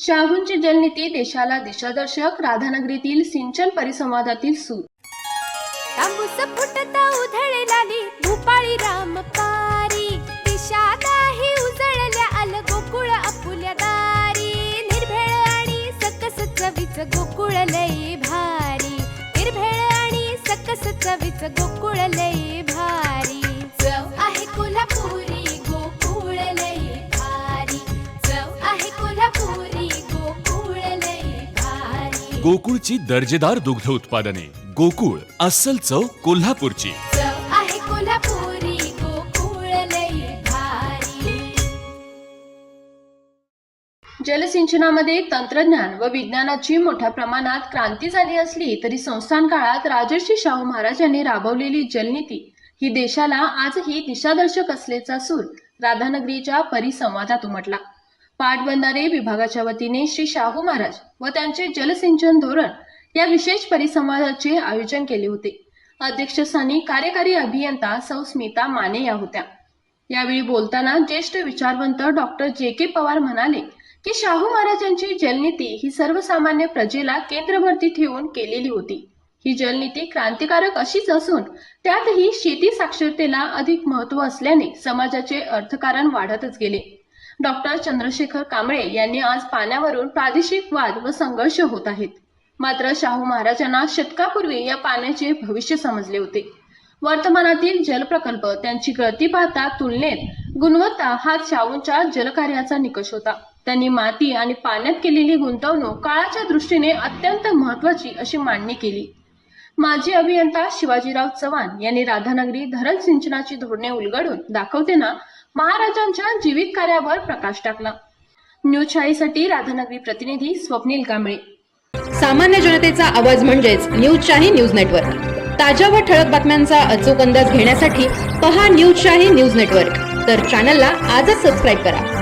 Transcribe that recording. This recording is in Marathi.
शाहूंची जलनीती देशाला दिशादर्शक राधानगरीतील सिंचन परिसंवादातील सूर. तांबूस फुटता उधळलाली भूपाळी राम पारी दिशादाही उजळल्या आल गोकुळ आपुल्या दारी. निर्भेळ आणि सकस चवीच गोकुळ लई भारी. निर्भेळ आणि सकस चवीच गोकुळ लई भारी. गोकुळची दर्जेदार दुग्ध उत्पादने. गोकुळ अस्सल चव कोल्हापूरची. चव आहे कोल्हापुरी गोकुळ लई भारी. जलसिंचनामध्ये तंत्रज्ञान व विज्ञानाची मोठ्या प्रमाणात क्रांती झाली असली तरी संस्थान काळात राजर्षी शाहू महाराजांनी राबवलेली जलनीती ही देशाला आजही दिशादर्शक असल्याचा सूर राधानगरीच्या परिसंवादात उमटला. पाटबंधारे विभागाच्या वतीने श्री शाहू महाराज व त्यांचे जलसिंचन धोरण या विशेष परिसंवादाचे आयोजन केले होते. अध्यक्षस्थानी कार्यकारी अभियंता सौ स्मिता माने या होत्या. यावेळी बोलताना ज्येष्ठ विचारवंत डॉक्टर जे के पवार म्हणाले की शाहू महाराजांची जलनीती ही सर्वसामान्य प्रजेला केंद्रभरती ठेवून केलेली होती. ही जलनीती क्रांतिकारक अशीच असून त्यातही शेती साक्षरतेला अधिक महत्त्व असल्याने समाजाचे अर्थकारण वाढतच गेले. डॉक्टर चंद्रशेखर कांबळे यांनी आज पाण्यावरून प्रादेशिक वाद व संघर्ष होत आहेत. मात्र शाहू महाराजांना शतकापूर्वी या पाण्याचे भविष्य समजले होते. वर्तमानातील जलप्रकल्प त्यांची गळती पाहता तुलनेत गुणवत्ता हा शाहूंच्या जलकार्याचा निकष होता. त्यांनी माती आणि पाण्यात केलेली गुंतवणूक काळाच्या दृष्टीने अत्यंत महत्वाची अशी मांडणी केली. माजी अभियंता शिवाजीराव चव्हाण यांनी राधानगरी धरण सिंचनाची धोरणे उलगडून दाखवतेना महाराजांच्या जीवित कार्यावर प्रकाश टाकला. न्यूज शाहीसाठी राधानगरी प्रतिनिधी स्वप्नील कांबळे. सामान्य जनतेचा आवाज म्हणजेच न्यूज शाही न्यूज नेटवर्क. ताज्या व ठळक बातम्यांचा अचूक अंदाज घेण्यासाठी पहा न्यूज शाही न्यूज नेटवर्क. तर चॅनलला आजच सबस्क्राईब करा.